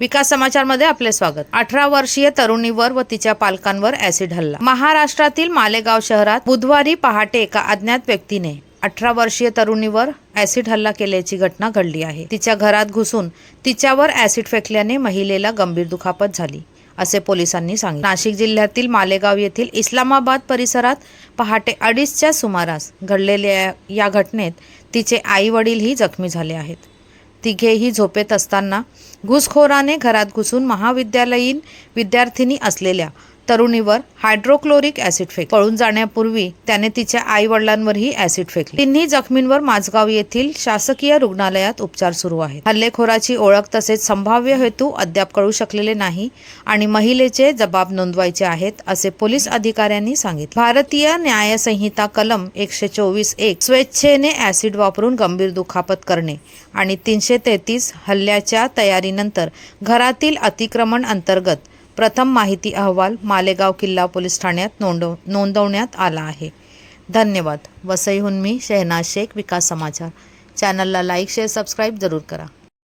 विकास समाचारमध्ये आपले स्वागत. अठरा वर्षीय तरुणीवर व तिच्या पालकांवर ऍसिड हल्ला. महाराष्ट्रातील मालेगाव शहरात बुधवारी पहाटे एका अज्ञात व्यक्तीने अठरा वर्षीय तरुणीवर ऍसिड हल्ला केल्याची घटना घडली आहे. तिच्या घरात घुसून तिच्यावर ऍसिड फेकल्याने महिलेला गंभीर दुखापत झाली असे पोलिसांनी सांगितले. नाशिक जिल्ह्यातील मालेगाव येथील इस्लामाबाद परिसरात पहाटे अडीचच्या सुमारास घडलेल्या या घटनेत तिचे आई वडीलही जखमी झाले आहेत. तिघेही झोपेत असताना घुसखोराने घरात घुसून महाविद्यालयीन विद्यार्थिनी असलेल्या तरुणीवर हायड्रोक्लोरिक ॲसिड फेक पळून जाण्यापूर्वी त्याने तिच्या आई वडिलांवरही ॲसिड फेकले. तिन्ही जखमींवर माझगाव येथील शासकीय रुग्णालयात उपचार सुरू आहेत. हल्लेखोराची ओळख तसेच संभाव्य हेतू अद्याप कळू शकलेले नाही आणि महिलेचे जबाब नोंदवायचे आहेत असे पोलीस अधिकाऱ्यांनी सांगितले. भारतीय न्यायसंहिता कलम एकशे चोवीस एक स्वेच्छेने ॲसिड वापरून गंभीर दुखापत करणे आणि तीनशे तेहतीस हल्ल्याच्या तयारीनंतर घरातील अतिक्रमण अंतर्गत प्रथम माहिती अहवाल मालेगाव किल्ला पोलीस ठाण्यात नोंदव नोंदवण्यात आला आहे. धन्यवाद. वसईहून मी शहनाज शेख विकास समाचार. चॅनलला लाईक शेअर सबस्क्राईब जरूर करा.